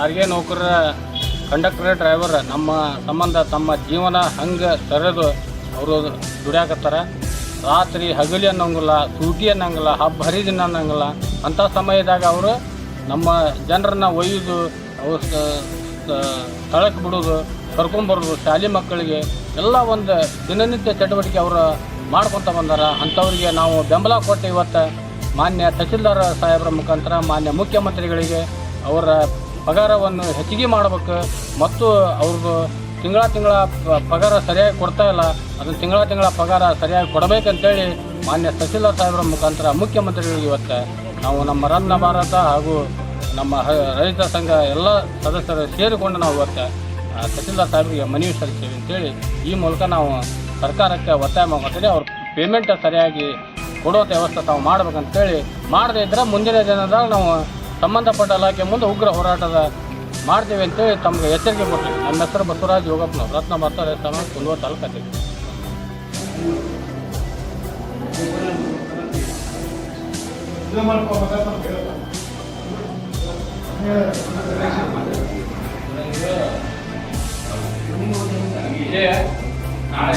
ಸಾರಿಗೆ ನೌಕರರ, conductor, driver, ನಮ್ಮ ಸಂಬಂಧ, ತಮ್ಮ ಜೀವನ ಹಂಗೆ ತೆರೆದು ಅವರು ದುಡಿಯಾಕತ್ತಾರ. ರಾತ್ರಿ ಹಗಲಿ ಅನ್ನೋಂಗಿಲ್ಲ ಸೂಟಿ ಅನ್ನೋಂಗಿಲ್ಲ, ಹಬ್ಬ ಹರಿದಿನ ಅನ್ನೋಂಗಿಲ್ಲ. ಅಂಥ ಸಮಯದಾಗ ಅವರು ನಮ್ಮ ಜನರನ್ನ ಒಯ್ಯೋದು ಅವ್ರು ಸ್ಥಳಕ್ಕೆ ಬಿಡೋದು ಕರ್ಕೊಂಬರೋದು ಶಾಲೆ ಮಕ್ಕಳಿಗೆ ಎಲ್ಲ ಒಂದು ದಿನನಿತ್ಯ ಚಟುವಟಿಕೆ ಅವರು ಮಾಡ್ಕೊತ ಬಂದಾರ. ಅಂಥವ್ರಿಗೆ ನಾವು ಬೆಂಬಲ ಕೊಟ್ಟು ಇವತ್ತು ಮಾನ್ಯ ತಹಸೀಲ್ದಾರ್ ಸಾಹೇಬರ ಮುಖಾಂತರ ಮಾನ್ಯ ಮುಖ್ಯಮಂತ್ರಿಗಳಿಗೆ ಅವರ ಪಗಾರವನ್ನು ಹೆಚ್ಚಿಗೆ ಮಾಡಬೇಕು ಮತ್ತು ಅವ್ರದ್ದು ತಿಂಗಳ ತಿಂಗಳ ಪಗಾರ ಸರಿಯಾಗಿ ಕೊಡ್ತಾ ಇಲ್ಲ, ಅದನ್ನು ತಿಂಗಳ ತಿಂಗಳ ಪಗಾರ ಸರಿಯಾಗಿ ಕೊಡಬೇಕಂತೇಳಿ ಮಾನ್ಯ ತಹಸೀಲ್ದಾರ್ ಸಾಹೇಬರ ಮುಖಾಂತರ ಮುಖ್ಯಮಂತ್ರಿಗಳಿಗೆ ಇವತ್ತು ನಾವು ನಮ್ಮ ರನ್ನ ಭಾರತ ಹಾಗೂ ನಮ್ಮ ರೈತ ಸಂಘ ಎಲ್ಲ ಸದಸ್ಯರು ಸೇರಿಕೊಂಡು ನಾವು ಇವತ್ತು ತಹಸೀಲ್ದಾರ್ ಸಾಹೇಬರಿಗೆ ಮನವಿ ಸಲ್ಲಿಸ್ತೀವಿ ಅಂತೇಳಿ ಈ ಮೂಲಕ ನಾವು ಸರ್ಕಾರಕ್ಕೆ ಒತ್ತಾಯ ಮಾಡ್ಕೊತೀವಿ ಅವ್ರ ಪೇಮೆಂಟ್ ಸರಿಯಾಗಿ ಕೊಡುವಂಥ ವ್ಯವಸ್ಥೆ ತಾವು ಮಾಡ್ಬೇಕಂತೇಳಿ. ಮಾಡದೇ ಇದ್ರೆ ಮುಂದಿನ ದಿನದಾಗ ನಾವು ಸಂಬಂಧಪಟ್ಟ ಇಲಾಖೆ ಮುಂದೆ ಉಗ್ರ ಹೋರಾಟದ ಮಾಡ್ತೀವಿ ಅಂತೇಳಿ ತಮಗೆ ಎಚ್ಚರಿಕೆ ಕೊಡ್ತೀವಿ. ನಮ್ಮ ಹೆಸರು ಬಸವರಾಜ್ ಯೋಗಪ್ಪನ ರತ್ನ ಭತ್ತ ರೈತ ಸಂಘ ಕುಂದೂರು ತಾಲೂಕು ನಾಳೆ